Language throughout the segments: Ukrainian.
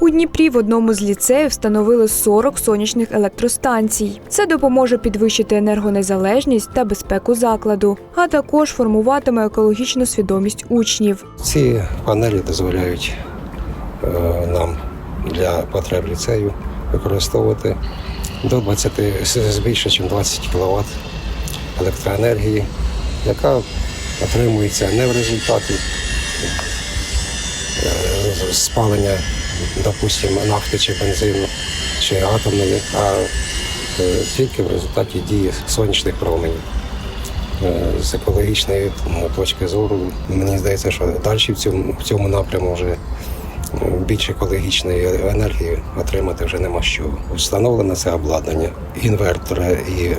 У Дніпрі в одному з ліцеїв встановили 40 сонячних електростанцій. Це допоможе підвищити енергонезалежність та безпеку закладу, а також формуватиме екологічну свідомість учнів. Ці панелі дозволяють е, нам для потреб ліцею використовувати до 20, з- з більше, ніж 20 кВт електроенергії, яка отримується не в результаті е, спалення, допустимо, нафти чи бензину чи атомної, а е, тільки в результаті дії сонячних променів. Е, з екологічної точки зору. Мені здається, що далі в цьому, в цьому напряму вже е, більш екологічної енергії отримати вже нема що. Встановлено це обладнання інвертора і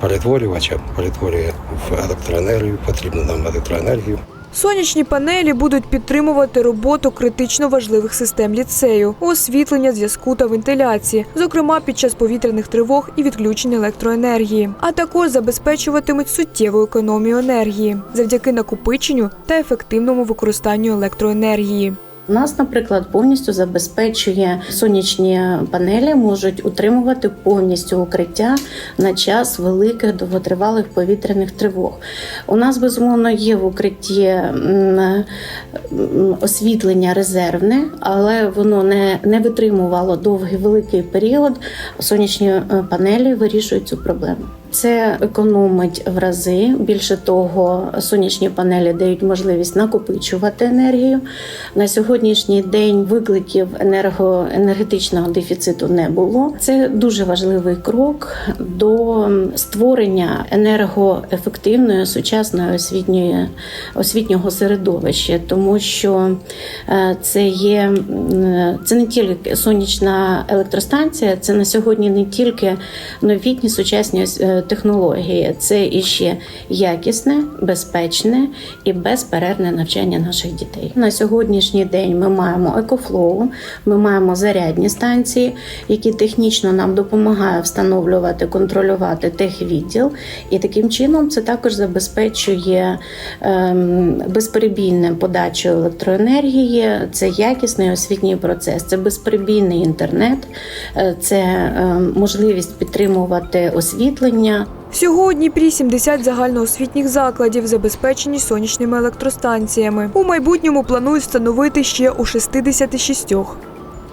перетворювача перетворює в електроенергію, потрібну нам електроенергію. Сонячні панелі будуть підтримувати роботу критично важливих систем ліцею, освітлення, зв'язку та вентиляції, зокрема під час повітряних тривог і відключень електроенергії, а також забезпечуватимуть суттєву економію енергії завдяки накопиченню та ефективному використанню електроенергії. У нас, наприклад, повністю забезпечує сонячні панелі, можуть утримувати повністю укриття на час великих довготривалих повітряних тривог. У нас безумовно є в укритті освітлення резервне, але воно не, не витримувало довгий великий період. Сонячні е, панелі вирішують цю проблему. Це економить в рази. Більше того, сонячні панелі дають можливість накопичувати енергію. На сьогоднішній день викликів енергоенергетичного дефіциту не було. Це дуже важливий крок до створення енергоефективної сучасної освітньої освітнього середовища, тому що е, це є це не тільки сонячна електростанція, це на сьогодні не тільки новітні сучасні е, технології, це іще якісне, безпечне і безперервне навчання наших дітей. На сьогоднішній день ми маємо екофлоу, ми маємо зарядні станції, які технічно нам допомагають встановлювати, контролювати техвідділ, і таким чином це також забезпечує ем, безперебійне подачу електроенергії, це якісний освітній процес, це безперебійний інтернет, е, це ем, можливість підтримувати освітлення. Всього у Дніпрі 70 загальноосвітніх закладів забезпечені сонячними електростанціями. У майбутньому планують встановити ще у 66.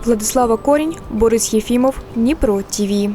Владислава Корінь, Борис Єфімов, Дніпро ТІВІ.